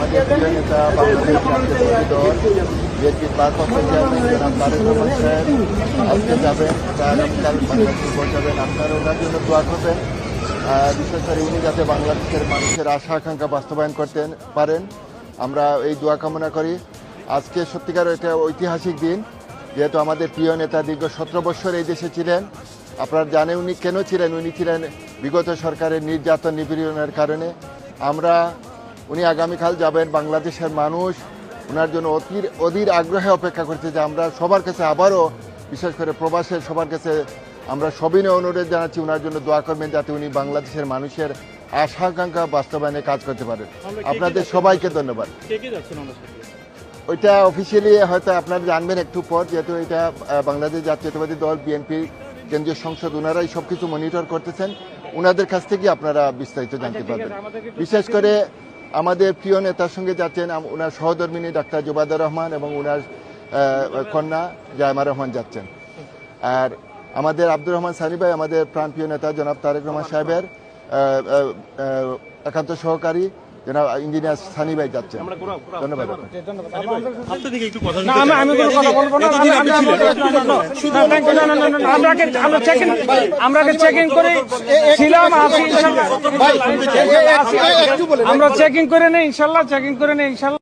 নেতা তারেক রহমান সাহেব, আজকে যাবেন জন্য বিশেষ করে উনি যাতে বাংলাদেশের মানুষের আশা, আকাঙ্ক্ষা বাস্তবায়ন করতে পারেন। আমরা এই দোয়া কামনা করি। আজকে সত্যিকার এটা ঐতিহাসিক দিন, যেহেতু আমাদের প্রিয় নেতা দীর্ঘ সতেরো বছর এই দেশে ছিলেন। আপনারা জানেন উনি কেন ছিলেন? উনি ছিলেন বিগত সরকারের নির্যাতন নিপীড়নের কারণে। আমরা উনি আগামীকাল যাবেন বাংলাদেশের মানুষ। ওনার জন্য অতির অধীর আগ্রহে অপেক্ষা করছে যে আমরা সবার কাছে আবারও বিশেষ করে প্রবাসের সবার কাছে আমরা সবিনয় অনুরোধ জানাচ্ছি ওনার জন্য দোয়া করবেন যাতে উনি বাংলাদেশের মানুষের আশা আকাঙ্ক্ষা বাস্তবায়নে কাজ করতে পারেন আপনাদের সবাইকে ধন্যবাদ। ওইটা অফিসিয়ালি হয়তো আপনারা জানবেন একটু পর যেহেতু এটা বাংলাদেশ জাতীয়তাবাদী দল বিএনপি কেন্দ্রীয় সংসদ ওনারাই সবকিছু মনিটর করতেছেন। ওনাদের কাছ থেকে আপনারা বিস্তারিত জানতে পারবেন। বিশেষ করে আমাদের প্রিয় নেতার সঙ্গে যাচ্ছেন ওনার সহধর্মিনী ডাক্তার জোবাদুর রহমান এবং ওনার কন্যা জায়মা রহমান যাচ্ছেন। আর আমাদের আব্দুর রহমান সানি ভাই আমাদের প্রাণপ্রিয় নেতা জনাব তারেক রহমান সাহেবের একান্ত সহকারী। জনাব ইঞ্জিনিয়ার সানি ভাই যাচ্ছেন। ধন্যবাদ। আমরা চেকিং করে ছিলাম আমরা চেকিং করে নেই ইনশাল্লাহ চেকিং করে নেই ইনশাল্লাহ।